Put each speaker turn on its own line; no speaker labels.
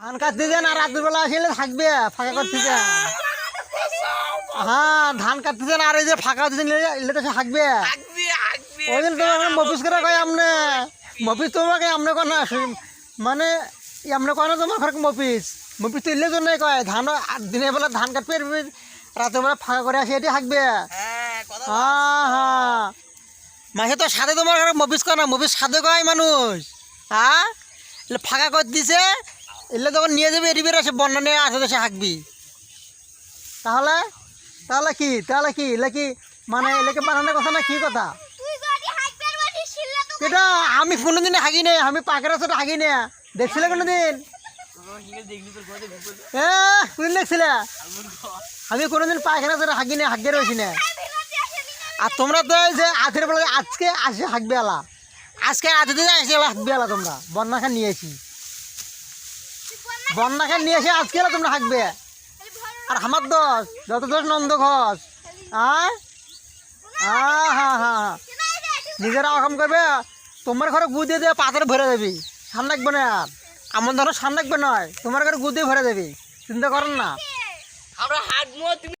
ধান কাটতে যান আর রাতের বেলা আসলে থাকবে ফাঁকা করতে যান হ্যাঁ ধান কাটতে যান আর এই যে ফাঁকা দিতে এলে তো থাকবে। ওই দিন তোমাকে মফিস করে কয় আমনে মফিস তোমাকে আমনে কয় না মানে আমনে কয় না তোমার ঘর মফিস মফিস তো এলে জন্যই কয় ধান দিনের বেলা ধান কাটবে রাতের বেলা ফাঁকা করে আসে এটি থাকবে। হ্যাঁ হ্যাঁ মাসে তো সাথে তোমার ঘরে মফিস কয় না মফিস সাথে কয় মানুষ হ্যাঁ ফাঁকা করে দিছে এলে তখন নিয়ে যাবে এটি বেরো সে বন্যা নিয়ে আসে দেশে হাঁকবি। তাহলে? তাহলে কি? তাহলে কি? এলে কি মানে এলাকে বানানোর কথা না কি কথা? এটা আমি কোনোদিন হাগি নে আমি পাকের সাথে হাগি নে দেখছিলে কোনোদিন? এ কোনদিন দেখছিলে? আমি কোনোদিন পায়খানা সাথে হাগি নে হাগিয়ে রয়েছি না আর তোমরা তো এই যে আজকের বেলা আজকে আসে হাঁকবে আলা। আজকে আজকে দিন আসে হাঁকবে আলা তোমরা। বন্যা খান নিয়ে আসি বন্যা খেয়ে নিয়ে এসে আজকে তোমরা হাঁকবে। আর আমার দোষ, যত দোষ নন্দ ঘোষ। হ্যাঁ হ্যাঁ হ্যাঁ হ্যাঁ নিজেরা অকাম করবে, তোমার ঘরে গু দিয়ে দিয়ে পাথর ভরে দেবি। সামনে রাখবে না আর। আমার ধরো সামনে রাখবে নয়, তোমার ঘরে গু দিয়ে ভরে দেবি। চিন্তা করেন না।
আমরা হাঁটবো